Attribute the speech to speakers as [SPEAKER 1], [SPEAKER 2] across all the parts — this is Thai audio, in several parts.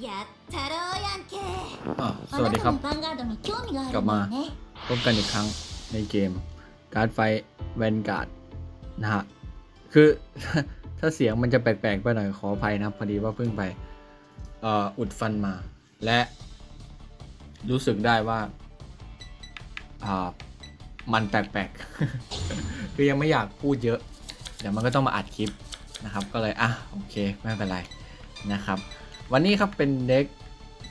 [SPEAKER 1] やったろうやんけ
[SPEAKER 2] อ่ะส
[SPEAKER 1] あ
[SPEAKER 2] วัส
[SPEAKER 1] な
[SPEAKER 2] ดี
[SPEAKER 1] た
[SPEAKER 2] ครับ
[SPEAKER 1] もヴァンガードに興味があるんだよね
[SPEAKER 2] กลับมา พบกันอีกครั้งในเกมการ์ดไฟแวนการ์ดนะฮะ คือ ถ้าเสียงมันจะแปลกๆไปหน่อยขออภัยนะครับ พอดีว่าเพิ่งไปเอ่ออุดฟันมา และรู้สึกได้ว่าอ่ามันแปลกๆ คือยังไม่อยากพูดเยอะ เดี๋ยวมันก็ต้องมาอัดคลิปนะครับ ก็เลย อ่ะ โอเค ไม่เป็นไรนะครับ วันนี้ครับเป็นเด็ก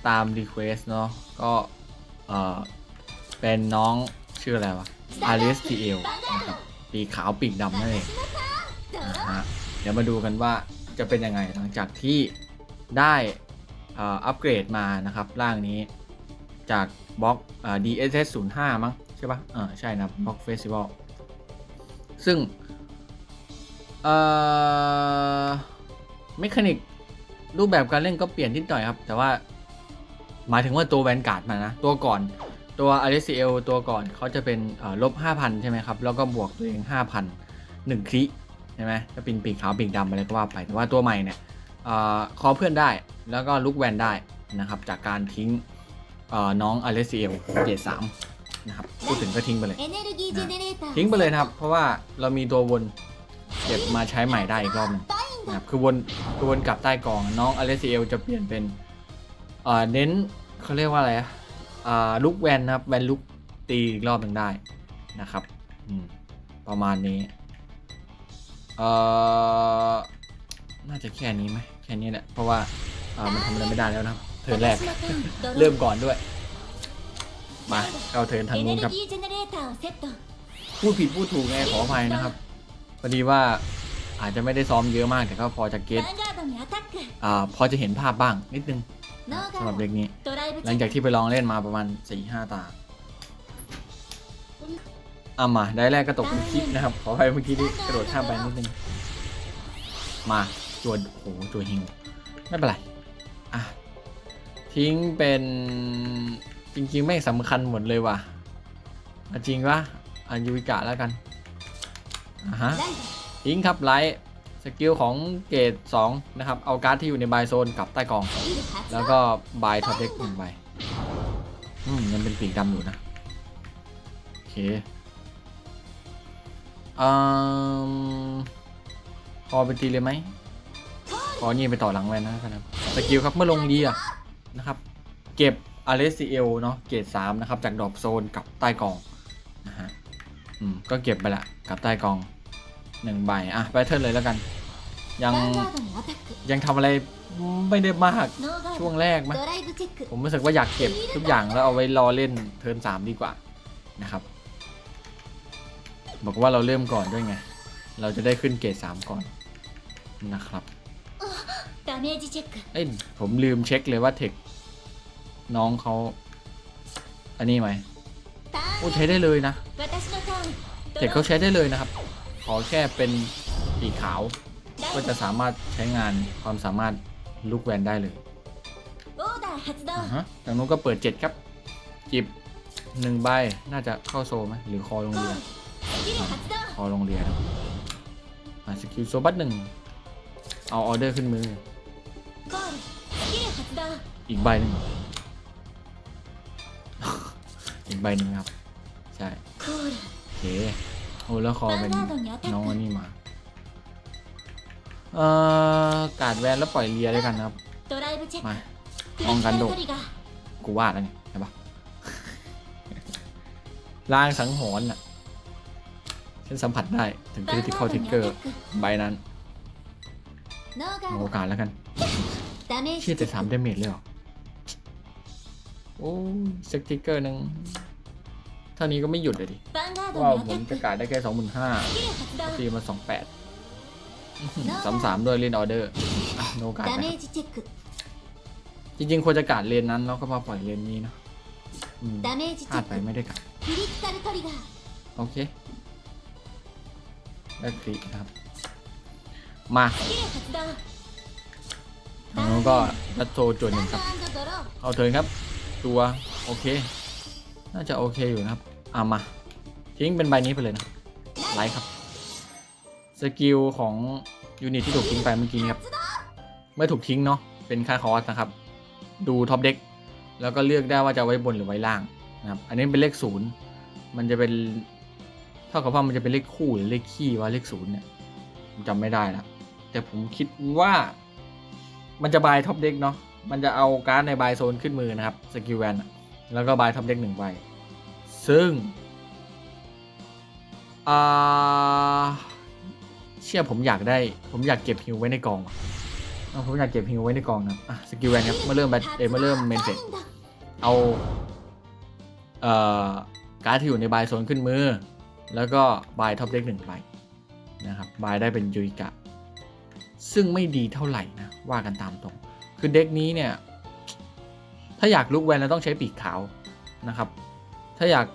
[SPEAKER 2] ตามรีเควสเนาะก็เออเป็นน้องชื่ออะไรวะอาริสทีเอลนะครับปีขาวปีกดำนั่นเองนะฮะเดี๋ยวมาดูกันว่าจะเป็นยังไงหลังจากที่ได้เอ่ออัปเกรดมานะครับร่างนี้จากบล็อกเอ่อ DSS 0 5 มั้งใช่ปะเออใช่นะบล็อกเฟสติวัลซึ่งเอ่อเมคานิก รูปแบบการเล่นก็เปลี่ยนนิดหน่อยครับ แต่ว่า หมายถึงว่าตัวแวนการ์ดมานะ ตัวก่อนตัวอ r ซ l ตัวก่อนเขาจะเป็นลบห้าพันใช่ไหมครับ แล้วก็บวกตัวเองห้าพันหนึ่งคลิใช่ไหมจะป็นปีกขาวปีกดำอะไรก็ว่าไป แต่ว่าตัวใหม่เนี่ยคอเพื่อนได้แล้วก็ลุกแวนได้นะครับ จากการทิ้งน้องอ r ซ l เกรดสามนะครับพูดถึงก็ทิ้งไปเลยทิ้งไปเลยนะครับ เพราะว่าเรามีตัววนเก็บมาใช้ใหม่ได้อีกรอบนึง นะครับคือวนคือวนกลับใต้กองน้องอเลซิเอลจะเปลี่ยนเป็นเอ่อเน้นเขาเรียกว่าอะไรอ่าลุกแวนนะครับแวนลุกตีอีกรอบหนึ่งได้นะครับอืมประมาณนี้เอ่อน่าจะแค่นี้ไหมแค่นี้แหละเพราะว่าอ่ามันทำอะไรไม่ได้แล้วนะครับเทิร์นแรก เริ่มก่อนด้วย มาเข้าเทิร์นทางนู้นครับพูดผิดพูดถูกไงขออภัยนะครับพอดีว่า อาจจะไม่ได้ซ้อมเยอะมากแต่ก็พอจะเก็ตอ่าพอจะเห็นภาพบ้างนิดนึงสำหรับเด็กนี้ หลังจากที่ไปลองเล่นมาประมาณ4ี่ห้าตาอามาได้แรกก็ตกเป็คลิปนะครับ ขอไปเมื่อกี้ที่กระโดดข้ามไปนิดนึง มาจวดโอ้จวดหิงไม่เป็นไรอะทิ้งเป็นจริงๆ ไม่สำคัญหมดเลยว่ะจริงว่ะอันยูวิกะแล้วกันอะฮะ ทิ้งครับไลท์สกิลของเกรด2นะครับ เอาการ์ดที่อยู่ในบายโซนกับใต้กอง แล้วก็บายท็อปเด็กหนึ่งใบอืมยังเป็นปีกดำอยู่นะ โอเคอืมพอเป็นตีเลยไหมพอเงียไปต่อหลังแวนนะครับสกิลครับเมื่อลงดีอะนะครับ เก็บอาร์เอซีเอลเนาะเกรดสามนะครับ จากดอกโซนกับใต้กองนะฮะอืมก็เก็บไปละกับใต้กอง หนึ่งใบอะไปเทิร์นเลยแล้วกัน ยังยังทำอะไรไม่ได้มากช่วงแรกมั้
[SPEAKER 1] ย
[SPEAKER 2] ผมรู้สึกว่าอยากเก็บทุกอย่างแล้วเอาไว้รอเล่นเทิร์นสามดีกว่านะครับ บอกว่าเราเริ่มก่อนด้วยไง เราจะได้ขึ้นเกรดสามก่อนนะครับเอ้ยผมลืมเช็คเลยว่าเทคน้องเขาอันนี้ไหมโอ้ใช้ได้เลยนะเทคเขาใช้ได้เลยนะครับ ขอแค่เป็นสีขาว ก็จะสามารถใช้งานความสามารถลูกแวนได้เลยอ่าฮะจากนู้นก็เปิด 7 ครับ จิบหนึ่งใบ น่าจะเข้าโซไหมหรือคอโรงเรีย
[SPEAKER 1] น
[SPEAKER 2] คอโรงเรียนมาสกิลโซบัตหนึ่งเอาออเดอร์ขึ้นมือ อีกใบหนึ่งอีกใบหนึ่งครับ ใช่ โอเค โอ้แล้วคอเป็นน้องนี่มา เอ่อกาดแวนแล้วปล่อยเลียด้วยกันนะครับ มาป้องกันโด
[SPEAKER 1] ด
[SPEAKER 2] กูวาดแล้วไงใช่ปะล่างสังหรณ์อะฉันสัมผัสได้ถึง critical trigger ใบนั้นโอกาสแล้วกันเชี่ยแต่สามเดเมจเลยหรอ โอ้สักทิกเกอร์นึง ท่านี้ก็ไม่หยุดเลยดิว่าผมจะกาดได้แค่สองหมื่นห้าตีมาสองแปดสามสามด้วยเยนออเดอร์โนกา
[SPEAKER 1] ด
[SPEAKER 2] จริงๆควรจะกาดเรียนนั้นแล้วก็มาปล่อยเรียนนี้เนาะพลาดไปไม่ได้กา
[SPEAKER 1] ด
[SPEAKER 2] โอเคได้คลิครับ มาทางนู้นก็ดัตโซจุดหนึ่งครับ เอาเถินครับ ตัว โอเค น่าจะโอเคอยู่นะครับอะมา ทิ้งเป็นใบนี้ไปเลยนะไลค์ครับ สกิลของยูนิตที่ถูกทิ้งไปเมื่อกี้นี้ครับ เมื่อถูกทิ้งเนาะ เป็นค่าคอร์สนะครับ ดูท็อปเด็กแล้วก็เลือกได้ว่าจะไว้บนหรือไว้ล่างนะครับ อันนี้เป็นเลขศูนย์มันจะเป็นเท่ากับว่ามันจะเป็นเลขคู่หรือเลขคี่ว่าเลขศูนย์เนี่ยผมจำไม่ได้ละแต่ผมคิดว่ามันจะบายท็อปเด็กเนาะ มันจะเอาการ์ดในบายโซนขึ้นมือนะครับสกิลแวนะ แล้วก็บายท็อปเด็กหนึ่งใบ ซึ่งอ่าเชื่อผมอยากได้ ผมอยากเก็บฮิวไว้ในกองผมอยากเก็บฮิวไว้ในกองนะอะสกิลแวนครับมื่เริ่มแบทเอยเมื่เริ่มเมนเฟสเอา เอ่อ การ์ดที่อยู่ในบายโซนขึ้นมือ แล้วก็บายท็อปเด็กหนึ่งใบนะครับ บายได้เป็นยูริกะ ซึ่งไม่ดีเท่าไหร่นะ ว่ากันตามตรง คือเด็กนี้เนี่ยาอยากลุกแวนเราต้องใช้ปีกขาวนะครับ ถ้าอยาก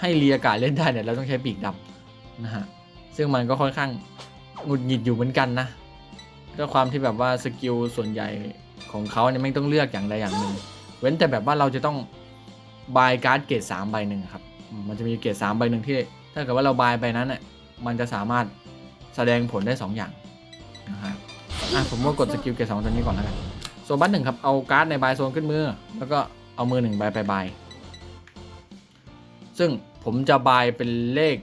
[SPEAKER 2] ให้เรียกาเล่นได้เนี่ยเราต้องใช้ปีกดำนะฮะ ซึ่งมันก็ค่อนข้างหงุดหงิดอยู่เหมือนกันนะด้วยความที่แบบว่าสกิลส่วนใหญ่ของเขาเนี่ยไม่ต้องเลือกอย่างใดอย่างหนึ่ง เว้นแต่แบบว่าเราจะต้องบายการ์ดเกรดสามใบหนึ่งครับ มันจะมีเกรดสามใบหนึ่งที่ ถ้าเกิดว่าเราบายไปนั้นเนี่ยมันจะสามารถแสดงผลได้สองอย่างนะฮะอะผมว่ากดสกิลเกรดสองตัวนี้ก่อนแล้วกัน โซนบัตรหนึ่งครับ เอาการ์ดในบายโซนขึ้นมือ แล้วก็เอามือหนึ่งใบไปบาย ซึ่งผมจะบายเป็นเลข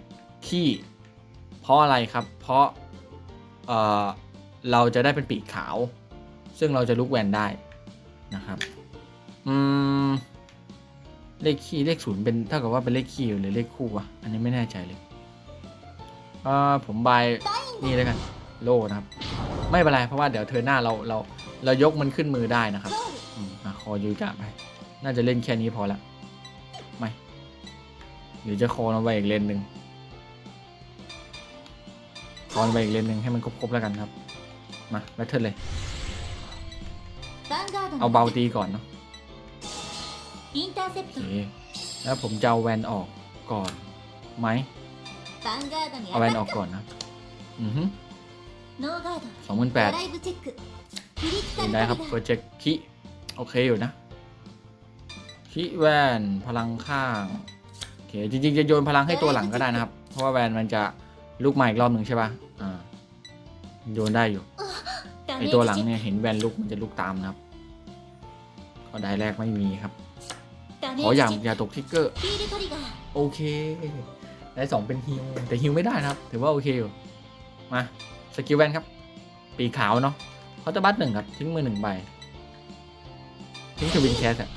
[SPEAKER 2] ที่เพราะอะไรครับ เพราะเอ่อเราจะได้เป็นปีกขาว ซึ่งเราจะลุกแวนได้นะครับ อืม เลขคี่เลขศูนย์เป็นเท่ากับว่าเป็นเลขคี่หรือเลขคู่วะอันนี้ไม่แน่ใจเลยเอ่อผมบายนี่แล้วกัน โลนะครับ ไม่เป็นไรเพราะว่าเดี๋ยวเธอหน้าเราเรา เรายกมันขึ้นมือได้นะครับอคอยูกะไป น่าจะเล่นแค่นี้พอละไม่หรือจะคอนไปอีกเลนหนึ่งคอนไปอีกเลนหนึ่งให้มันครบๆแล้วกันครับ มาแบทเทิลเลย เอาเบาตีก่อนเนาะแล้วผมจะเอาแวนออกก่อนไหมเอาแวนออกก่อนนะ อือฮึสองหมื่นแปด นี่ได้ครับโปรเจกต์คิโอเคอยู่นะคิแวนพลังข้างโอเคจริงๆ จะโยนพลังให้ตัวหลังก็ได้นะครับ เพราะว่าแวนมันจะลุกใหม่อีกรอบหนึ่งใช่ป่ะอ่าโยนได้อยู่ไอตัวหลังเนี่ยเห็นแวนลุกมันจะลุกตามนะครับก็ได้แรกไม่มีครับขออย่างอย่าตกทิกเกอร์โอเคได้สองเป็นฮิวแต่ฮิวไม่ได้นะครับ ถือว่าโอเคอยู่มาสกิลแวนครับ ปีขาวเนาะ เขาจะบัตหนึ่งครับ ทิ้งมือหนึ่งใบ ทิ้งทวินแคสอะ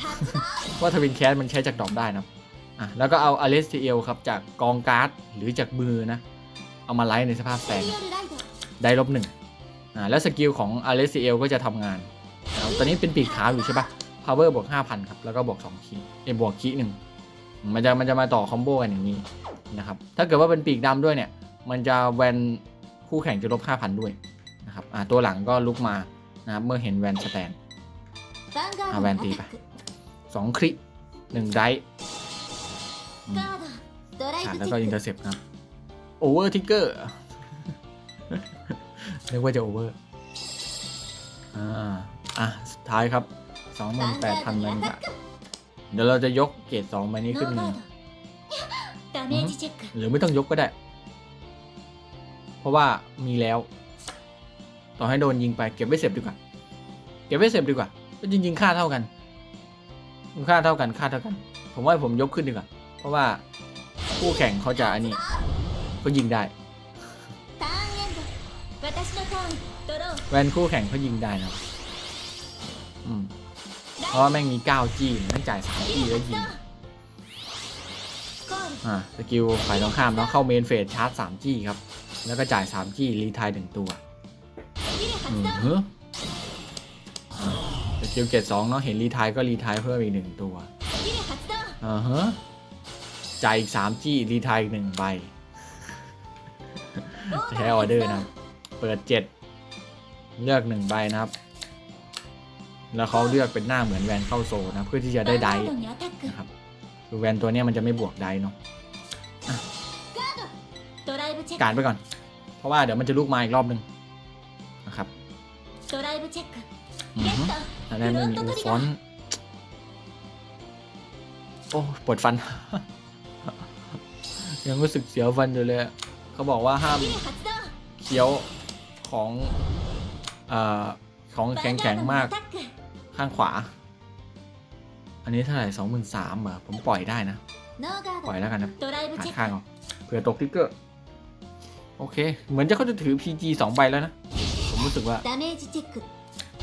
[SPEAKER 2] ว่าทวินแคสมันใช้จากดอกได้นะอะแล้วก็เอาอเลสติเอลครับ จากกองการ์ดหรือจากมือนะ เอามาไลท์ในสภาพแป
[SPEAKER 1] ล
[SPEAKER 2] งได้ลบหนึ่งอ่าแล้วสกิลของอเลสติเอลก็จะทำงานตอนนี้เป็นปีกขาวอยู่ใช่ปะพาวเวอร์บวกห้าพันครับ แล้วก็บวกสองคีเอบวกคีหนึ่งมันจะมันจะมาต่อคอมโบกันอย่างนี้นะครับ ถ้าเกิดว่าเป็นปีกดำด้วยเนี่ย มันจะแวนคู่แข่งจะลบห้าพันด้วยะครับตัวหลังก็ลุกมานะครับเมื่อเห็นแวนสแตน
[SPEAKER 1] เอา
[SPEAKER 2] แวนตี
[SPEAKER 1] ไป
[SPEAKER 2] สองคริหนึ่งไดขา
[SPEAKER 1] ด
[SPEAKER 2] แล้วก็ยิ
[SPEAKER 1] ง
[SPEAKER 2] เตอร์เซปครับโอเวอร์ทิกเกอร์เรียกว่าจะโอเวอร์อ่าอะสุดท้ายครับ
[SPEAKER 1] สองหมื่น
[SPEAKER 2] แปดพั
[SPEAKER 1] น
[SPEAKER 2] นั้
[SPEAKER 1] น
[SPEAKER 2] บาทเดี๋ยวเราจะยกเกรดสองใบนี้ขึ้นหรือไม่ต้องยกก็ได้ เพราะว่ามีแล้ว ต่อให้โดนยิงไปเก็บไว้เสพดีกว่า เก็บไว้เสพดีกว่าก็จริงๆค่าเท่ากัน ค่าเท่ากันค่าเท่ากัน ผมว่าผมยกขึ้นดีกว่า เพราะว่าคู่แข่งเขาจะอันนี้เขายิงได้แวนคู่แข่งเขายิงได้นะเพราะว่าแม่งมีเก้าจีนแม่งจ่ายสามจีแล้วยิงอ่สกิลฝ่ายตรงข้ามเนาะเข้าเมนเฟสชาร์จสามจีครับ แล้วก็จ่ายสามจีรีทายหนึ่งตัว เฮ้อสกิลเกตสองเนาะเห็นรีทายก็รีทายเพิ่มอีกหนึ่งตัวอือฮึใจอีกสามจี้รีทายอีกหนึ่งใบแพ้ออเดอร์นะเปิดเจ็ดเลือกหนึ่งใบนะครับ แล้วเขาเลือกเป็นหน้าเหมือนแวนเข้าโซนะเพื่อที่จะได้ไดนะครับคือแวนตัวนี้มันจะไม่บวกไดเนาะการไปก่อน เพราะว่าเดี๋ยวมันจะลุกมาอีกรอบหนึ่ง
[SPEAKER 1] ドライブチェック
[SPEAKER 2] อื
[SPEAKER 1] ゲ
[SPEAKER 2] อฮึ
[SPEAKER 1] ット
[SPEAKER 2] อันนั้นไม่มีอูฟอนต์โอ้ปวดฟัน ยังรู้สึกเสียวฟันอยู่เลยอะเขาบอกว่าห้าม
[SPEAKER 1] スキル発動
[SPEAKER 2] เคี้ยวของเอ่อของ
[SPEAKER 1] ヴァ
[SPEAKER 2] แข็ง
[SPEAKER 1] ンガ
[SPEAKER 2] แข็
[SPEAKER 1] ー
[SPEAKER 2] ง
[SPEAKER 1] ドの
[SPEAKER 2] มาก
[SPEAKER 1] アタック
[SPEAKER 2] ข้างขวา อันนี้เท่าไหร่สองหมื่นสามเหรอผมปล่อยได้นะ
[SPEAKER 1] ノーガー
[SPEAKER 2] ปล่อย
[SPEAKER 1] ド
[SPEAKER 2] แล้วกันนะ
[SPEAKER 1] ドライブ
[SPEAKER 2] หา
[SPEAKER 1] チェッ
[SPEAKER 2] ข้าง
[SPEAKER 1] ク
[SPEAKER 2] เอาเผื่อตกติ๊กเกอร์ โอเค เหมือนจะเขาจะถือ PG สองใบแล้วนะ ผมรู้สึกว่า
[SPEAKER 1] ダメージチェック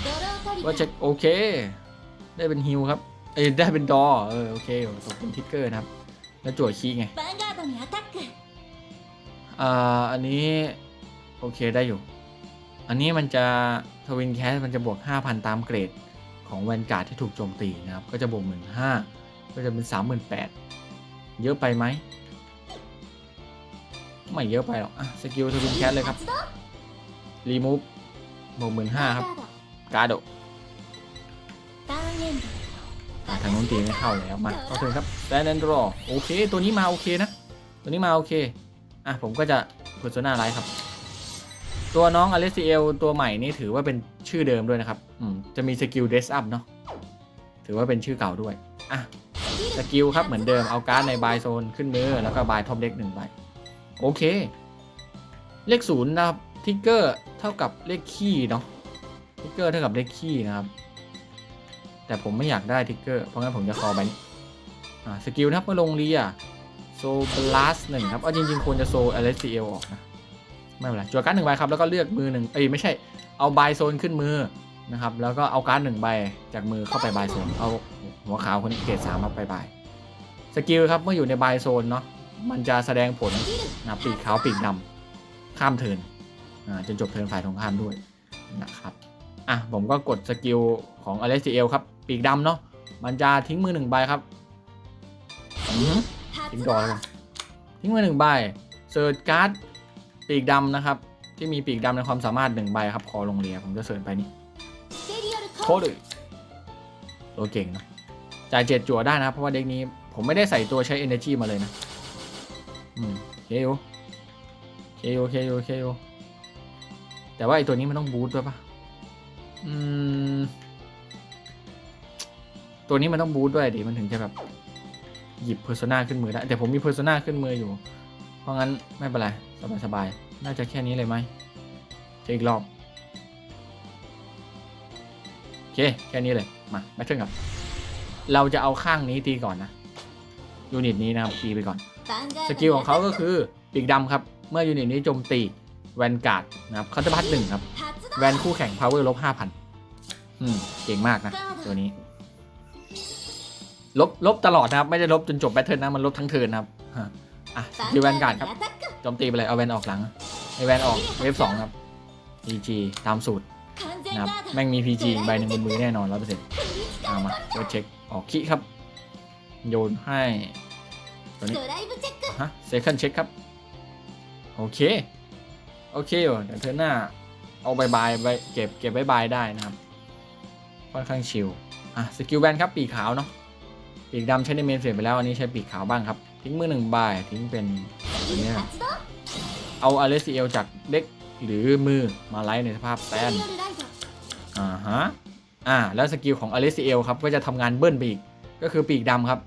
[SPEAKER 1] ドロートリガ
[SPEAKER 2] ว่า
[SPEAKER 1] ー
[SPEAKER 2] เช็คโอเค ได้เป็นฮิลครับ เอ้ยได้เป็นดอ เออโอเคตกเป็นทิกเกอร์นะครับ แล้วจั่วคีย์ไง
[SPEAKER 1] ヴァンガードにアタック
[SPEAKER 2] อ่าอันนี้โอเคได้อยู่ อันนี้มันจะทวินแคสมันจะบวก 5,000 ตามเกรดของแวนการ์ดที่ถูกโจมตีนะครับ ก็จะบวก 1 5 0 0ก็จะเป็น 38,000 เยอะไปไหม ไม่เยอะไปหรอก อ่ะ สกิลทวินแคสเลยครับ
[SPEAKER 1] 発動
[SPEAKER 2] รีมูฟ บวก
[SPEAKER 1] หมื่น
[SPEAKER 2] ห้าครับ การ์ดกทางโน้นตีไม่เข้าแล้วมาเข้าเทิครับแดนแอนดรอโอเค ตัวนี้มาโอเคนะ ตัวนี้มาโอเค อะ ผมก็จะเพอร์โซนาไลท์ครับ ตัวน้องอเลซิเอลตัวใหม่นี่ถือว่าเป็นชื่อเดิมด้วยนะครับ อืม จะมีสกิลเดสอัพเนาะ ถือว่าเป็นชื่อเก่าด้วย อะ สกิลครับเหมือนเดิม เอาการ์ดในบายโซนขึ้นมือ แล้วก็บายท็อปเล็กหนึ่งใบ โอเค เลขศูนย์นะครับ ทิกเกอร์เท่ากับเลขคี่เนาะทิกเกอร์เท่ากับเลขคี่นะครับ แต่ผมไม่อยากได้ทิกเกอร์เพราะงั้นผมจะคอใบนี้อ่าสกิลนะครับเมื่อลงเรียโซบลัสหนึ่งครับเอาจริงๆควรจะโซอเลสเอลออกนะไม่เป็นไรจั่วการ์ดหนึ่งใบครับแล้วก็เลือกมือหนึ่งเอ้ยไม่ใช่เอาบายโซนขึ้นมือนะครับ แล้วก็เอาการ์ดหนึ่งใบจากมือเข้าไปบายโซนเอาหัวขาวคนนี้เกรดสามมาไปบายสกิลครับเมื่ออยู่ในบายโซนเนาะมันจะแสดงผลนะปีกขาวปีกดำข้ามเทิร์น จนจบเทิร์นฝ่ายตรงข้ามด้วยนะครับอะผมก็กดสกิลของอเลซิเอลครับ ปีกดำเนาะมันจะทิ้งมือหนึ่งใบครับทิ้งดอเทิ้งมือหนึ่งใบเซิร์ชการ์ดปีกดำนะครับ ที่มีปีกดำในความสามารถหนึ่งใบครับ คอลงเรียผมจะเสิร์ชไปนี่โคตรตัวเก่งนะจ่ายเจ็ดจั่วได้นะเพราะว่าเด็กนี้ผมไม่ได้ใส่ตัวใช้ energy มาเลยนะ อืมเคโอเคโอเคโอเคโอ แต่ว่าไอตัวนี้มันต้องบูตด้วยปะอืม ตัวนี้มันต้องบูตด้วยดิมันถึงจะแบบ หยิบเพอร์โซนาขึ้นมือได้ แต่ผมมีเพอร์โซนาขึ้นมืออยู่ เพราะงั้นไม่เป็นไร สบายสบายน่าจะแค่นี้เลยไหมจะอีกรอบ โอเค แค่นี้เลย มาไม่เทิลกับ เราจะเอาข้างนี้ตีก่อนนะ ยูนิตนี้นะครับตีไปก่อน สกิลของเขาก็คือปีกดำครับ เมื่อยูนิตนี้โจมตี แวนการ์ดนะครับคันเตาร์พัทหนึ่งครับ แวนคู่แข่งพาวเวอร์ลบห้าพันอืม เก่งมากนะ ตัวนี้ ลบ ลบตลอดนะครับ ไม่ได้ลบจนจบแบทเทิร์นนะ มันลบทั้งเทิร์นครับ อะ
[SPEAKER 1] ดี
[SPEAKER 2] แวนการ์ดครับโจมตีไปเลย เอาแวนออกหลังไอแวนออกเวฟสองครับ PG ตามสูตรนะครับ แม่งมี PG ใบหนึ่งบนมือแน่นอนร้อยเปอร์เซ็นต์เอามาเดี๋เช็ค ออกขี้ครับ โยนให้ตัวนี้
[SPEAKER 1] ฮะเซคัน
[SPEAKER 2] ด์เช็คครับ โอเค โอเคอยู่เดี๋ยวเทอร์หน้า เอาบายบายไปเก็บเก็บบายบายได้นะครับ ค่อนข้างชิลอะสกิลแบนครับปีขาวเนาะปีดำใช้ในเมนเฟสไปแล้วอันนี้ใช้ปีขาวบ้างครับ ทิ้งมือหนึ่งใบทิ้งเป็นเนี่
[SPEAKER 1] ย
[SPEAKER 2] เอาอาเลซิเอลจากเด็กหรือมือมาไล่ในสภาพแตนอ่าฮะอ่าแล้วสกิลของอาเลซิเลครับก็จะทำงานเบิ้ลไปอีกก็คือปีกดำครับ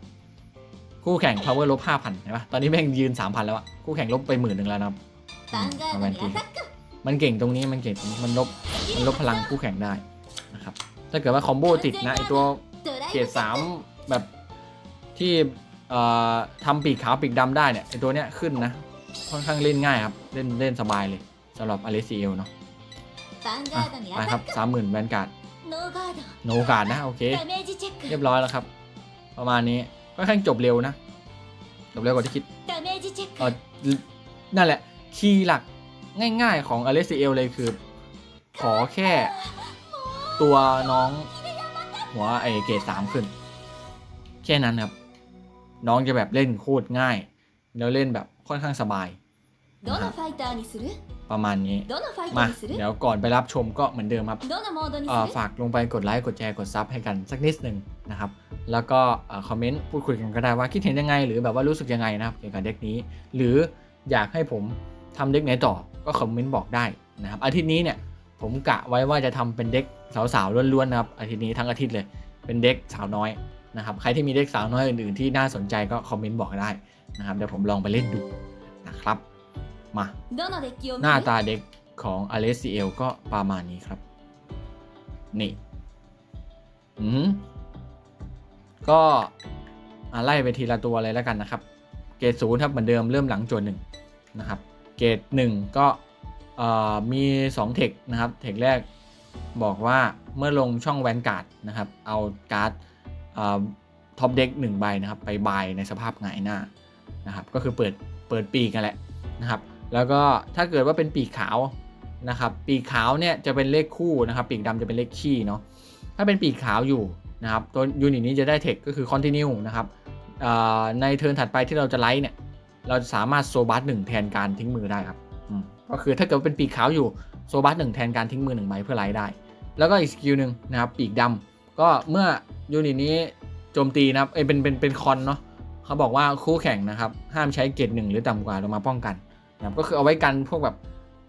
[SPEAKER 2] คู่แข่ง power ลบห้าพันใช่ปะตอนนี้แม่งยืนสามพันแล้วอะคู่แข่งลบไปหมื่นหนึ่งแล้วนะครับ
[SPEAKER 1] ประ
[SPEAKER 2] มาณนี้มันเก่งตรงนี้มันเก่งมันลบมันลบพลังคู่แข่งได้นะครับถ้าเกิดว่าคอมโบติดนะไอตัวเกรดสามแบบที่ทำปีกขาวปีกดำได้เนี่ยไอตัวเนี้ยขึ้นนะค่อนข้างเล่นง่ายครับ เล่นเล่นสบายเลยสำหรับอเลซีเอลเนาะไปครับสามหมื่นแบนการ์ดโนการ์ดนะโอเค เรียบร้อยแล้วครับ ประมาณนี้ค่อนข้างจบเร็วนะ จบเร็วกว่าที่คิดเออนั่นแหละ คีย์หลักง่ายๆของอเลซิเอลเลยคือ ขอแค่ตัวน้องหัวไอเกตสามขึ้น แค่นั้นครับ น้องจะแบบเล่นโคตรง่าย แล้วเล่นแบบค่อนข้างสบาย ประมาณนี้ มา เดี๋ยวก่อนไปรับชมก็เหมือนเดิมครับฝากลงไปกดไลค์ กดแชร์ กดซับให้กันสักนิดหนึ่งนะครับ แล้วก็คอมเมนต์พูดคุยกันก็ได้ว่าคิดเห็นยังไง หรือแบบว่ารู้สึกยังไงนะครับเกี่ยวกับเด็กนี้ หรืออยากให้ผม ทำเด็กไหนต่อก็คอมเมนต์บอกได้นะครับอาทิตย์นี้เนี่ยผมกะไว้ว่าจะทำเป็นเด็กสาวๆล้วนๆนะครับอาทิตย์นี้ทั้งอาทิตย์เลยเป็นเด็กสาวน้อยนะครับใครที่มีเด็กสาวน้อยอื่นๆที่น่าสนใจก็คอมเมนต์บอกได้นะครับเดี๋ยวผมลองไปเล่นดูนะครับมาหน้าตาเด็กของอเลสซีเอลก็ประมาณนี้ครับ นี่อืมก็ไล่ไปทีละตัวเลยแล้วกันนะครับ เกรดศูนย์ครับเหมือนเดิมเริ่มหลังจวนหนึ่งนะครับ เกรดหนึ่งก็เอ่อมี2เทคนะครับ เทคแรกบอกว่าเมื่อลงช่องแวนการ์ดนะครับ เอาการ์ดท็อปเด็กหนึ่งใบนะครับไปบายในสภาพหงายหน้านะครับ ก็คือเปิดเปิดปีกกันแหละนะครับ แล้วก็ถ้าเกิดว่าเป็นปีกขาวนะครับ ปีกขาวเนี่ยจะเป็นเลขคู่นะครับ ปีกดำจะเป็นเลขขี้เนาะ ถ้าเป็นปีกขาวอยู่นะครับ ตัวยูนิตนี้จะได้เทคก็คือ continue นะครับในเทิร์นถัดไปที่เราจะไลท์เนี่ย เราสามารถโซบัสหนึ่งแทนการทิ้งมือได้ครับก็คือถ้าเกิดเป็นปีกขาวอยู่โซบัสหนึ่งแทนการทิ้งมือหนึ่งใบเพื่อไลท์ได้ แล้วก็อีกสกิลหนึ่งนะครับปีกดำก็เมื่อยูนิตนี้โจมตีนะครับเอ้ยเป็นเป็นเป็นคอนเนาะเขาบอกว่าคู่แข่งนะครับ ห้ามใช้เกรดหนึ่งหรือต่ำกว่าลงมาป้องกันนะครับก็คือเอาไว้กันพวกแบบ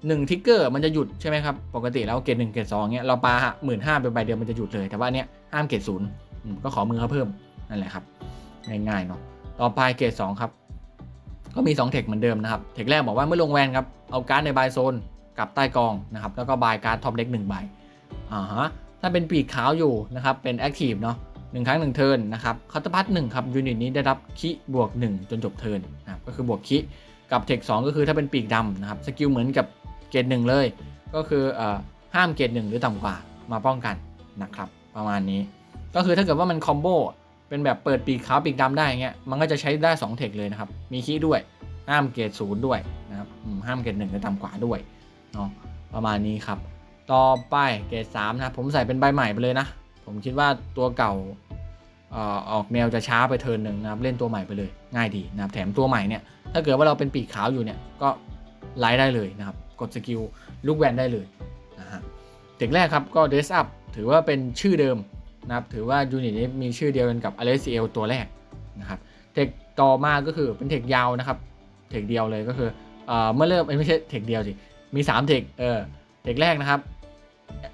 [SPEAKER 2] หนึ่งทิกเกอร์มันจะหยุดใช่ไหมครับ ปกติแล้วเกรดหนึ่งเกรดสองเนี้ยเราปาหมื่นห้าเป็นใบเดียวมันจะหยุดเลย แต่ว่าเนี้ยห้ามเกรดศูนย์ก็ขอมือเขาเพิ่มนั่นแหละครับง่ายๆเนาะต่อไปเกรดสองครับ ก็มี 2 เทคเหมือนเดิมนะครับ เทคแรกบอกว่าเมื่อลงแวนครับ เอาการ์ดในบายโซนกับใต้กองนะครับ แล้วก็บายการ์ดท็อปเด็กหนึ่งใบ อ่าฮะ ถ้าเป็นปีกขาวอยู่นะครับ เป็นแอคทีฟเนาะหนึ่งครั้งหนึ่งเทิร์นนะครับคัตพัทหนึ่งครับยูนิตนี้ได้รับคิบวก 1 จนจบเทิร์นนะครับก็คือบวกคิกับเทค2ก็คือถ้าเป็นปีกดำนะครับ สกิลเหมือนกับเกรดหนึ่งเลย ก็คือเอ่อห้ามเกรดหนึ่งหรือต่ำกว่ามาป้องกันนะครับ ประมาณนี้ ก็คือถ้าเกิดว่ามันคอมโบ เป็นแบบเปิดปีกขาวปีกดำได้เงี้ยมันก็จะใช้ได้2เทคเลยนะครับ มีคีด้วยห้ามเกรดศูนย์ด้วยนะครับห้ามเกรดหนึ่งหรือต่ำกว่าด้วยเนาะประมาณนี้ครับ ต่อไปเกรดสามนะผมใส่เป็นใบใหม่ไปเลยนะ ผมคิดว่าตัวเก่าออกแนวจะช้าไปเทินหนึ่งนะครับเล่นตัวใหม่ไปเลยง่ายดีนะครับแถมตัวใหม่เนี่ยถ้าเกิดว่าเราเป็นปีกขาวอยู่เนี่ยก็ไลฟ์ได้เลยนะครับกดสกิลลูกแวนได้เลยนะฮะเทคแรกครับก็เดสอัพถือว่าเป็นชื่อเดิม นะครับถือว่ายูนิตนี้มีชื่อเดียวกันกับอเลซิเอลตัวแรกนะครับเทคต่อมาก็คือเป็นเทคยาวนะครับเทคเดียวเลยก็คือเอ่อเมื่อเริ่มไม่ใช่เทคเดียวสิมี 3 เทคเออเทคแรกนะครับ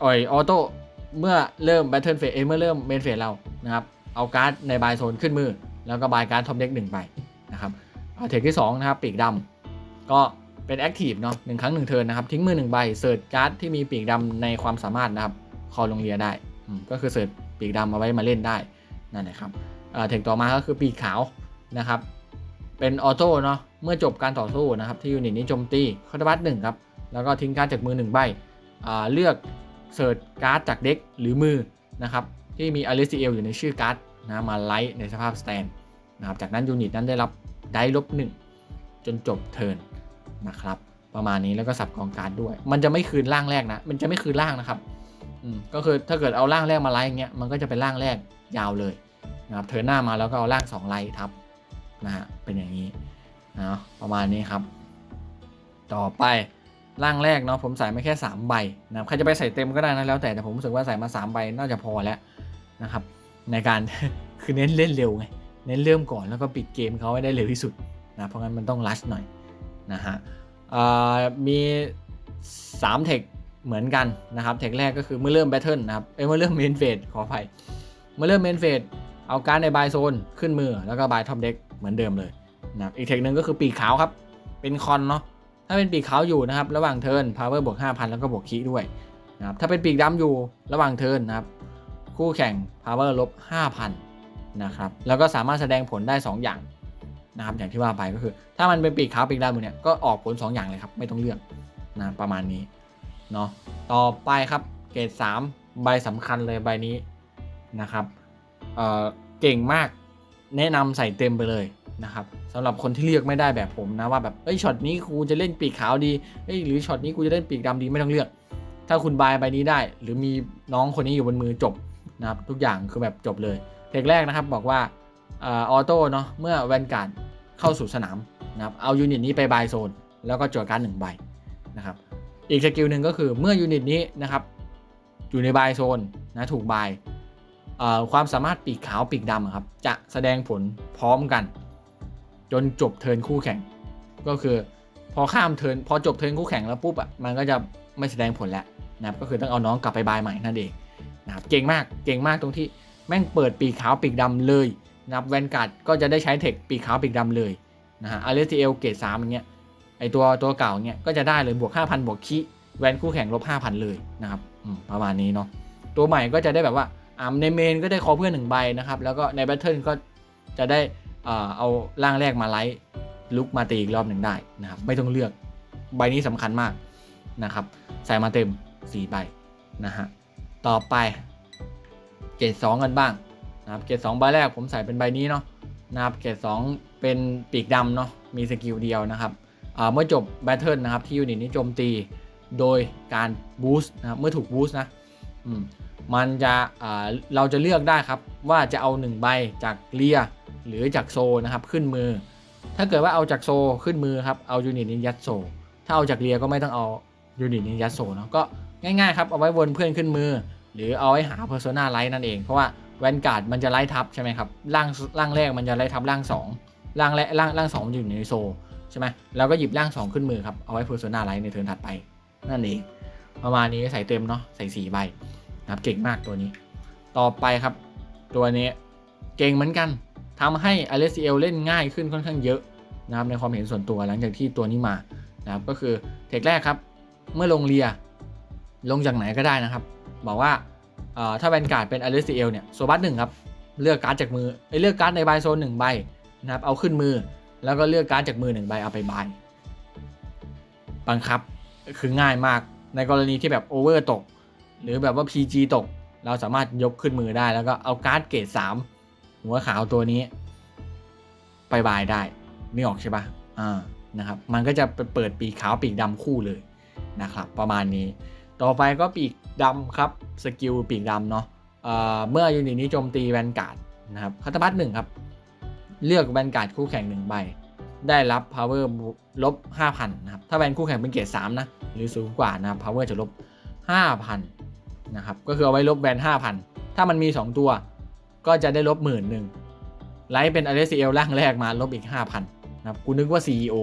[SPEAKER 2] อ่อยออโต้เมื่อเริ่มแบทเทิลเฟสเอเมื่อเริ่มเมนเฟสเรานะครับเอาการ์ดในบายโซนขึ้นมือ แล้วก็บายการ์ดทอปเด็กหนึ่งใบนะครับเอาเทคที่2นะครับปีกดำก็เป็นแอคทีฟเนาะหนึ่งครั้งหนึ่งเทิร์นนะครับทิ้งมือหนึ่งใบเสิร์ชการ์ดที่มีปีกดำในความสามารถนะครับคอลงเรียได้ก็คือเสิร์ช ปีกดำมาไว้มาเล่นได้นั่นแหละครับเอ่อเทคต่อมาก็คือปีกขาวนะครับ เป็นออโต้เนาะเมื่อจบการต่อสู้นะครับ ที่ยูนิตนี้โจมตีคาร์ดบัตหนึ่งครับแล้วก็ทิ้งการ์ดจากมือหนึ่งใบเลือกเสิร์ชการ์ดจากเด็กหรือมือนะครับที่มีอลิซิเอลอยู่ในชื่อการ์ดนะมาไลท์ในสภาพสแตนนะครับจากนั้นยูนิตนั้นได้รับได้ลบหนึ่งจนจบเทิร์นนะครับประมาณนี้แล้วก็สับกองการ์ดด้วย มันจะไม่คืนร่างแรกนะ มันจะไม่คืนร่างนะครับ ก็คือถ้าเกิดเอาร่างแรกมาไล่อย่างเงี้ยมันก็จะเป็นร่างแรกยาวเลยนะครับเทินหน้ามาแล้วก็เอาร่างสองไลท์ทับนะฮะเป็นอย่างนี้นะประมาณนี้ครับ ต่อไปร่างแรกเนาะผมใส่ไม่แค่ 3 ใบนะครับใครจะไปใส่เต็มก็ได้นะแล้วแต่แต่ผมรู้สึกว่าใส่มา 3 ใบน่าจะพอแล้วนะครับ ในการคือเน้นเล่นเร็วไงเน้นเริ่มก่อนแล้วก็ปิดเกมเขาให้ได้เร็วที่สุดนะเพราะงั้นมันต้องรัชหน่อยนะฮะอ่ามี3เทค เหมือนกันนะครับเทคแรกก็คือเมื่อเริ่มแบทเทิลนะครับเอ้ยเมื่อเริ่มเมนเฟสขออภัยเมื่อเริ่มเมนเฟสเอาการดในบายโซนขึ้นมือแล้วก็บายท็อปเด็กเหมือนเดิมเลยนะครับอีกเทคหนึ่งก็คือปีกขาวครับ เป็นคอนเนาะถ้าเป็นปีกขาวอยู่นะครับ ระหว่างเทิร์นพาวเวอร์บวก5,000 แล้วก็บวกคีด้วยนะครับถ้าเป็นปีกดำอยู่ระหว่างเทิร์นนะครับ คู่แข่งพาวเวอร์ลบ5,000นะครับแล้วก็สามารถแสดงผลได้ 2 อย่างนะครับอย่างที่ว่าไปก็คือ ถ้ามันเป็นปีกขาวปีกดำอยู่เนี่ยก็ออกผล 2 อย่างเลยครับ ไม่ต้องเลือกนะประมาณนี้ เนาะต่อไปครับเกรด3ใบสำคัญเลยใบนี้นะครับเเก่งมากแนะนำใส่เต็มไปเลยนะครับสำหรับคนที่เลือกไม่ได้แบบผมนะว่าแบบเอ้ยช็อตนี้กูจะเล่นปีกขาวดีเอ้ยหรือช็อตนี้กูจะเล่นปีกดำดีไม่ต้องเลือก ถ้าคุณบายใบนี้ได้ หรือมีน้องคนนี้อยู่บนมือจบนะครับทุกอย่างคือแบบจบเลยเทคแรกนะครับบอกว่าออโต้เนาะเมื่อแวนการ์ดเข้าสู่สนามนะครับเอายูนิตนี้ไปบายโซน แล้วก็จวดการหนึ่งใบนะครับ อีกสกิลหนึ่งก็คือเมื่อยูนิตนี้นะครับอยู่ในบายโซนนะถูกบายความสามารถปีกขาวปีกดำครับจะแสดงผลพร้อมกัน จนจบเทินคู่แข่ง ก็คือพอข้ามเทินพอจบเทินคู่แข่งแล้วปุ๊บอะมันก็จะไม่แสดงผลแล้วนะครับก็คือต้องเอาน้องกลับไปบายใหม่นั่นเองนะครับเก่งมากเก่งมากตรงที่แม่งเปิดปีกขาวปีกดำเลยนะครับแวนการ์ดก็จะได้ใช้เทคปีกขาวปีกดำเลยนะฮะอาร์เรสเอลเกตสามอย่างเงี้ย ไอตัวตัวเก่าเงี้ยก็จะได้เลยบวก 5,000 บวกคีแวนคู่แข่งลบ 5,000 เลยนะครับประมาณนี้เนาะตัวใหม่ก็จะได้แบบว่าอ่าในเมนก็ได้คอเพื่อนหนึ่งใบนะครับ แล้วก็ในแบทเทิลก็จะได้เอาร่างแรกมาไลท์ลุกมาตีอีกรอบหนึ่งได้นะครับ ไม่ต้องเลือกใบนี้สำคัญมากนะครับ ใส่มาเต็ม4ใบนะฮะต่อไปเกรด2กันบ้างนะครับเกรด2ใบแรกผมใส่เป็นใบนี้เนาะนะครับเกรด2เป็นปีกดำเนาะมีสกิลเดียวนะครับ เมื่อจบแบทเทิลนะครับที่ยูนิตนี้โจมตีโดยการบูสต์นะเมื่อถูกบูสต์นะมันจะเราจะเลือกได้ครับว่าจะเอา 1 ใบจากเลียหรือจากโซนะครับขึ้นมือ ถ้าเกิดว่าเอาจากโซขึ้นมือครับเอายูนิตนี้ยัดโซ ถ้าเอาจากเลียก็ไม่ต้องเอายูนิตนี้ยัดโซเนาะก็ง่ายๆครับเอาไว้วนเพื่อนขึ้นมือ หรือเอาไว้หาเพอร์โซนาไลท์นั่นเอง เพราะว่าแวนการ์ดมันจะไล่ทับใช่ไหมครับร่างร่างแรกมันจะไล่ทับร่างสองร่างแรกร่างร่างสองอยู่ในโซ ช่ไหมเราก็หยิบร่างสองขึ้นมือครับ เอาไว้เพอร์โซนาไลท์ในเทิร์นถัดไป นั่นเอง ประมาณนี้ใส่เต็มเนาะใส่สี่ใบนะครับเก่งมากตัวนี้ ต่อไปครับ ตัวนี้เก่งเหมือนกันทำให้อเลสเอลเล่นง่ายขึ้นค่อนข้างเยอะนะครับในความเห็นส่วนตัวหลังจากที่ตัวนี้มานะครับก็คือเทคแรกครับ เมื่อลงเรีย ลงจากไหนก็ได้นะครับ บอกว่าถ้าแวนการ์ดเป็นอเลสเอลเนี่ยโซบัสหนึ่งครับเลือกการ์ดจากมือเอ้ยเลือกการ์ดในใบโซนหนึ่งใบนะครับเอาขึ้นมือ แล้วก็เลือกการ์ดจากมือหนึ่งใบเอาไปบายบังคับคือง่ายมากในกรณีที่แบบโอเวอร์ตก หรือแบบว่า PG ตก เราสามารถยกขึ้นมือได้ แล้วก็เอาการ์ดเกรด3หัวขาวตัวนี้ ไปบายได้นี่ออกใช่ปะอ่านะครับ มันก็จะไปเปิดปีกขาวปีกดำคู่เลยนะครับ ประมาณนี้ ต่อไปก็ปีกดำครับสกิลปีกดำเนาะเอ่อเมื่อยูนิตนี้โจมตีแวนการ์ดนะครับคัตบัตหนึ่งครับ เลือกแวนการ์ดคู่แข่งหนึ่งใบ ได้รับ power ลบ 5,000 นะครับ ถ้าแวนคู่แข่งเป็นเกรด3นะ หรือสูงกว่านะ power จะลบ 5,000 นะครับ ก็คือเอาไว้ลบแวน 5,000 ถ้ามันมี 2 ตัว ก็จะได้ลบหมื่นหนึ่งไลท์เป็น a l e s i e l ร่างแรกมาลบอีก 5,000 นะครับ กูนึกว่า CEO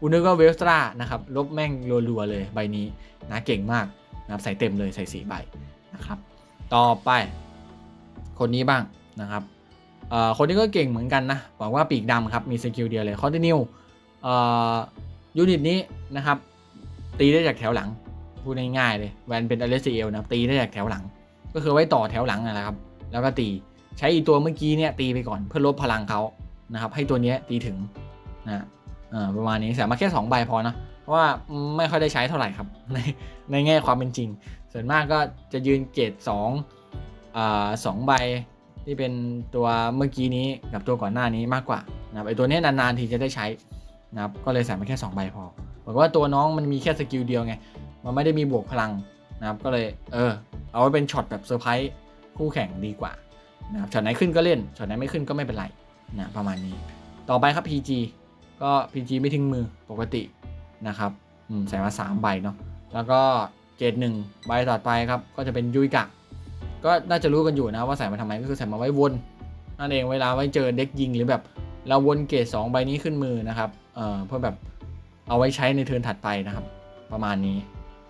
[SPEAKER 2] กูนึกว่าเวลสตรานะครับ ลบแม่งรัวๆเลยใบนี้นะเก่งมากนะครับ ใส่เต็มเลยใส่สีใบนะครับ ต่อไป คนนี้บ้างนะครับ คนนี้ก็เก่งเหมือนกันนะบอกว่าปีกดำครับ มีสกิลเดียวเลยคอนติเนียยูนิตนี้นะครับ ตีได้จากแถวหลัง พูดง่ายๆเลยแวนเป็นอเลสเอลนะตีได้จากแถวหลัง ก็คือไว้ต่อแถวหลังนั่นแหละครับ แล้วก็ตีใช้อีตัวเมื่อกี้เนี่ยตีไปก่อนเพื่อลบพลังเขานะครับ ให้ตัวนี้ตีถึงนะประมาณนี้ใส่มาแค่2ใบพอนะเพราะว่าไม่ค่อยได้ใช้เท่าไหร่ครับในในแง่ความเป็นจริง ส่วนมากก็จะยืนเกรด2อ่าสองใบ ที่เป็นตัวเมื่อกี้นี้กับตัวก่อนหน้านี้มากกว่านะครับไอตัวนี้นานๆทีจะได้ใช้นะครับก็เลยใส่มาแค่2ใบพอบอกว่าตัวน้องมันมีแค่สกิลเดียวไงมันไม่ได้มีบวกพลังนะครับก็เลยเออเอาไว้เป็นช็อตแบบเซอร์ไพรส์คู่แข่งดีกว่านะครับช็อตไหนขึ้นก็เล่นช็อตไหนไม่ขึ้นก็ไม่เป็นไรนะประมาณนี้ ต่อไปครับ PG ก็ PG ไม่ทิ้งมือปกตินะครับอืมใส่มา3ใบเนาะแล้วก็เกรดหนึ่งใบต่อไปครับก็จะเป็นยุยกะ ก็น่าจะรู้กันอยู่นะว่าใส่มาทำไมก็คือใส่มาไว้วนนั่นเองเวลาไว้เจอเด็กยิงหรือแบบเราวนเกรด2ใบนี้ขึ้นมือนะครับเอ่อเพื่อแบบเอาไว้ใช้ในเทิร์นถัดไปนะครับ ประมาณนี้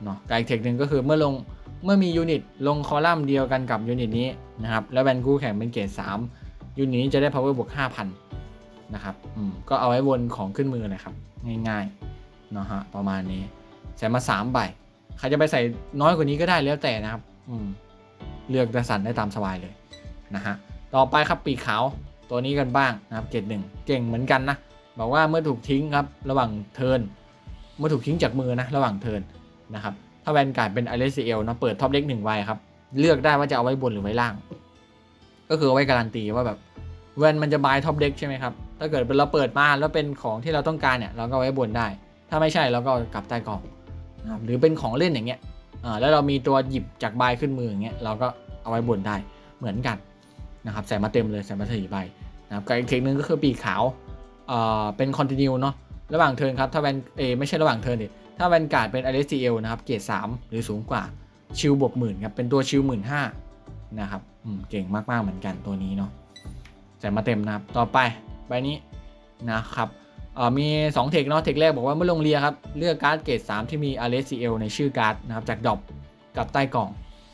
[SPEAKER 2] เนาะกอีกเทคหนึ่งก็คือเมื่อลงเมื่อมียูนิตลงคอลัมน์เดียวกันกับยูนิตนี้นะครับแล้วแวนคู่แข่งเป็นเกรด3ยูนิตนี้จะได้ power บวก5,000นะครับอืมก็เอาไว้วนของขึ้นมือนะครับ ง่ายๆเนาะฮะประมาณนี้ใส่มา3ใบใครจะไปใส่น้อยกว่านี้ก็ได้แล้วแต่นะครับ อืม เลือกจะสันได้ตามสบายเลยนะฮะต่อไปครับปีขาวตัวนี้กันบ้างนะครับเกรดหนึ่งเก่งเหมือนกันนะบอกว่าเมื่อถูกทิ้งครับระหว่างเทินเมื่อถูกทิ้งจากมือนะระหว่างเทินนะครับถ้าแวนการ์ดเป็นอเลสเอลนะเปิดท็อปเล็กหนึ่งใบครับเลือกได้ว่าจะเอาไว้บนหรือไว้ล่าง ก็คือเอาไว้การันตีว่าแบบแวนมันจะบายท็อปเด็กใช่ไหมครับถ้าเกิดเราเปิดมาแล้วเป็นของที่เราต้องการเนี่ยเราก็ไว้บนได้ ถ้าไม่ใช่เราก็กลับใต้กล่องนะครับหรือเป็นของเล่นอย่างเงี้ย อ่าแล้วเรามีตัวหยิบจากใบขึ้นมืออย่างเงี้ยเราก็เอาไว้บนได้เหมือนกันนะครับใส่มาเต็มเลยใส่มาสี่ใบนะครับกับอีกเทคนึงก็คือปีกขาวอ่าเป็นคอนติเนียเนาะระหว่างเทินครับถ้าแวนเอไม่ใช่ระหว่างเทินดิถ้าแวนการ์ดเป็นอเลสเอลนะครับเกรดสามหรือสูงกว่าชิลบวกหมื่นครับเป็นตัวชิลหมื่นห้านะครับอืมเก่งมากๆเหมือนกันตัวนี้เนาะใส่มาเต็มนะครับต่อไปใบนี้นะครับ มี2เทคเนาะเทคแรกบอกว่าเมื่อลงเรียครับ เลือกการ์ดเกรด3ที่มี a l e s i e l ในชื่อการ์ดนะครับจากดอปกับใต้กล่อง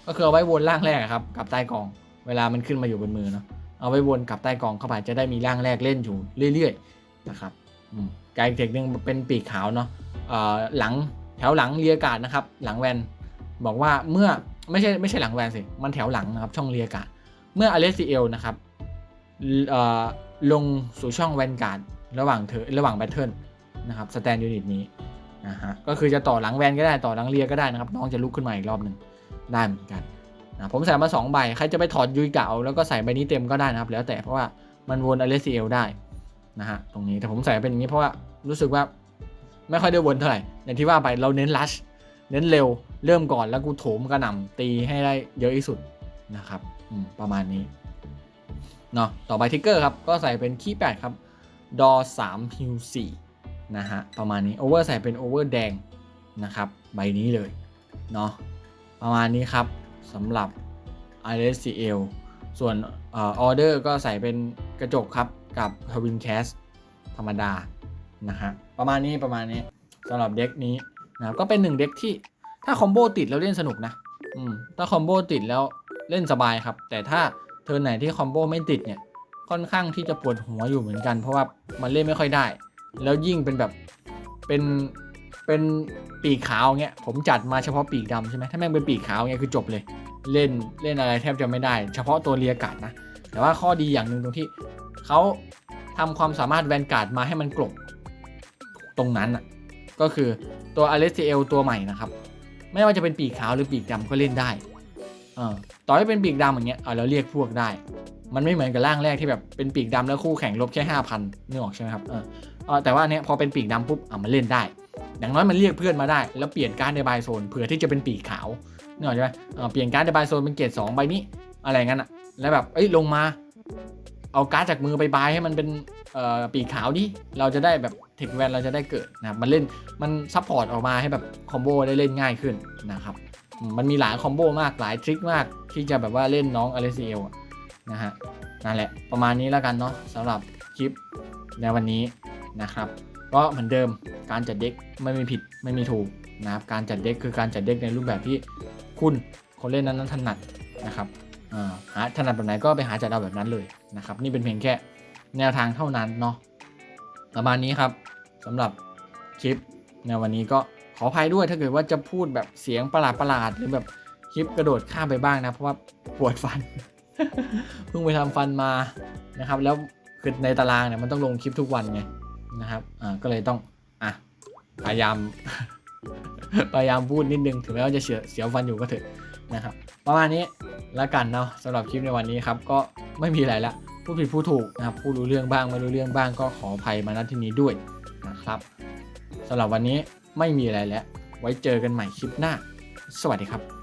[SPEAKER 2] ก็คือเอาไว้วนร่างแรกอะครับกับใต้กล่อง เวลามันขึ้นมาอยู่บนมือเนาะเอาไว้วนกับใต้กล่องเข้าไปจะได้มีร่างแรกเล่นอยู่เรื่อยๆนะครับกายเทคหนึ่งเป็นปีกขาวเนาะหลังแถวหลังเรียกาดนะครับหลังแวนบอกว่าเมื่อไม่ใช่ไม่ใช่หลังแวนสิมันแถวหลังนะครับช่องเรียกาดเมื่ออเลสซิเอลนะครับลงสู่ช่องแวนการ์ด ระหว่างเธอระหว่างแบทเทิลนะครับสแตนยูนิตนี้นะฮะก็คือจะต่อหลังแวนก็ได้ต่อหลังเรียก็ได้นะครับ น้องจะลุกขึ้นมาอีกรอบหนึ่งได้เหมือนกันนะผมใส่มา 2 ใบ ใครจะไปถอดยุยเก่าแล้วก็ใส่ใบนี้เต็มก็ได้นะครับ แล้วแต่เพราะว่ามันวนอเลซิเอลได้นะฮะตรงนี้แต่ผมใส่เป็นอย่างนี้เพราะว่ารู้สึกว่าไม่ค่อยได้วนเท่าไหร่อย่างที่ว่าไปเราเน้นลัชเน้นเร็วเริ่มก่อนแล้วกูโถมกระหน่ำตีให้ได้เยอะที่สุดนะครับประมาณนี้เนาะต่อไปทิกเกอร์ครับก็ใส่เป็นขี้8ครับ ดอ3ฮิว4นะฮะ ประมาณนี้โอเวอร์ใส่เป็นโอเวอร์แดงนะครับ ใบนี้เลย เนาะประมาณนี้ครับสำหรับ i r s c l ส่วนออเดอร์ก็ใส่เป็นกระจกครับกับทวินแคสธรรมดานะฮะประมาณนี้ประมาณนี้สำหรับเด็กนี้นะก็เป็นหนึ่งเด็กที่ถ้าคอมโบติดแล้วเล่นสนุกนะอืมถ้าคอมโบติดแล้วเล่นสบายครับ แต่ถ้าเธอไหนที่คอมโบไม่ติดเนี่ย ค่อนข้างที่จะปวดหัวอยู่เหมือนกัน เพราะว่ามันเล่นไม่ค่อยได้ แล้วยิ่งเป็นแบบเป็นเป็นปีกขาวเงี้ยผมจัดมาเฉพาะปีกดำใช่ไหมถ้าแม่งเป็นปีกขาวเงี้ยคือจบเลย เล่นเล่นอะไรแทบจะไม่ได้ เฉพาะตัวเรียกาดนะ แต่ว่าข้อดีอย่างหนึ่งตรงที่เขาทำความสามารถแวนการ์ดมาให้มันกลบตรงนั้นอะก็คือตัวอเลสเ l ตัวใหม่นะครับ ไม่ว่าจะเป็นปีกขาวหรือปีกดำก็เล่นได้เออต่อให้เป็นปีกดำอย่างเงี้ยเอาแล้วเรียกพวกได้ มันไม่เหมือนกับร่างแรกที่แบบเป็นปีกดำแล้วคู่แข่งลบแค่ห้าพันนึกออกใช่ไหมครับเออแต่ว่าเนี้ยพอเป็นปีกดำปุ๊บอะมันเล่นได้ อย่างน้อยมันเรียกเพื่อนมาได้ แล้วเปลี่ยนการ์ดในบายโซนเผื่อที่จะเป็นปีกขาวนึกออกใช่ไหมเออเปลี่ยนการ์ดในบายโซนเป็นเกรดสองใบนี้อะไรงั้นอะแล้วแบบเอ้ยลงมา เอาการ์ดจากมือไปบายให้มันเป็นปีกขาวดิเราจะได้แบบเทคแวนเราจะได้เกิดนะมันเล่นมันซัพพอร์ตออกมาให้แบบคอมโบได้เล่นง่ายขึ้นนะครับมันมีหลายคอมโบมากหลายทริคมากที่จะแบบว่าเล่นน้องอเลเซีย นะฮะนั่นแหละประมาณนี้แล้วกันเนาะสำหรับคลิปในวันนี้นะครับ ก็เหมือนเดิมการจัดเด็กไม่มีผิดไม่มีถูกนะครับการจัดเด็กคือการจัดเด็กในรูปแบบที่คุณคนเล่นนั้นนั้นถนัดนะครับหาถนัดแบบไหนก็ไปหาจัดเอาแบบนั้นเลยนะครับนี่เป็นเพียงแค่แนวทางเท่านั้นเนาะประมาณนี้ครับสำหรับคลิปในวันนี้ก็ขออภัยด้วยถ้าเกิดว่าจะพูดแบบเสียงประหลาดประหลาดหรือแบบคลิปกระโดดข้ามไปบ้างนะ เพราะว่าปวดฟัน เพิ่งไปทำฟันมานะครับ แล้วคือในตารางเนี่ยมันต้องลงคลิปทุกวันไงนะครับอ่าก็เลยต้องอะพยายามพยายามพูดนิดนึงถึงแม้ว่าจะเสียเสียวฟันอยู่ก็เถอะนะครับ ประมาณนี้แล้วกันเนาะสำหรับคลิปในวันนี้ครับ ก็ไม่มีอะไรละพูดผิดพูดถูกนะครับพูดรู้เรื่องบ้างไม่รู้เรื่องบ้างก็ขออภัยมาณที่นี้ด้วยนะครับสำหรับวันนี้ไม่มีอะไรแล้ว ไว้เจอกันใหม่คลิปหน้า สวัสดีครับ